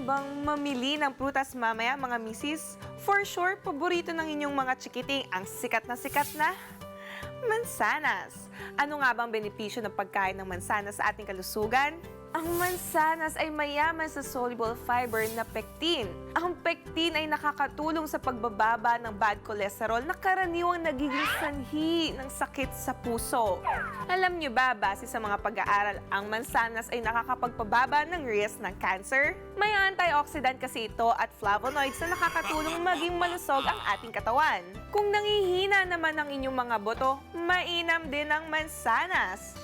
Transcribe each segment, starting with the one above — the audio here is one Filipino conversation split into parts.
bang mamili ng prutas mamaya, mga misis? For sure, paborito ng inyong mga chikiting ang sikat na sikat na mansanas. Ano nga bang benepisyo ng pagkain ng mansanas sa ating kalusugan? Ang mansanas ay mayaman sa soluble fiber na pectin. Ang pectin ay nakakatulong sa pagbababa ng bad cholesterol na karaniwang nagiging sanhi ng sakit sa puso. Alam niyo ba, base sa mga pag-aaral, ang mansanas ay nakakapagpababa ng risk ng cancer? May antioxidant kasi ito at flavonoids na nakakatulong maging malusog ang ating katawan. Kung nangihina naman ang inyong mga boto, mainam din ang mansanas.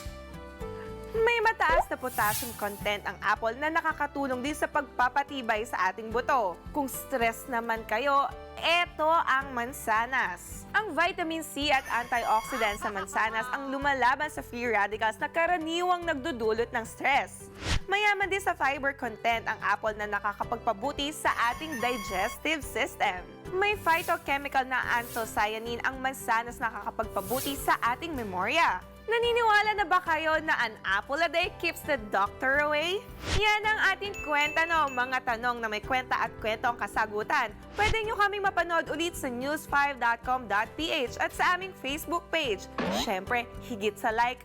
May mataas na potassium content ang apple na nakakatulong din sa pagpapatibay sa ating buto. Kung stress naman kayo, eto ang mansanas. Ang vitamin C at antioxidant sa mansanas ang lumalaban sa free radicals na karaniwang nagdudulot ng stress. Mayaman din sa fiber content ang apple na nakakapagpabuti sa ating digestive system. May phytochemical na anthocyanin ang mansanas na nakakapagpabuti sa ating memorya. Naniniwala na ba kayo na an apple a day keeps the doctor away? Yan ang ating kwenta no, mga tanong na may kwenta at kwento ang kasagutan. Pwede nyo kaming mapanood ulit sa news5.com.ph at sa aming Facebook page. Siyempre, higit sa like,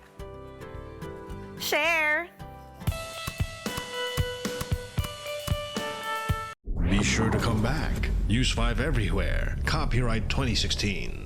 share! Be sure to come back. Use 5 everywhere. Copyright 2016.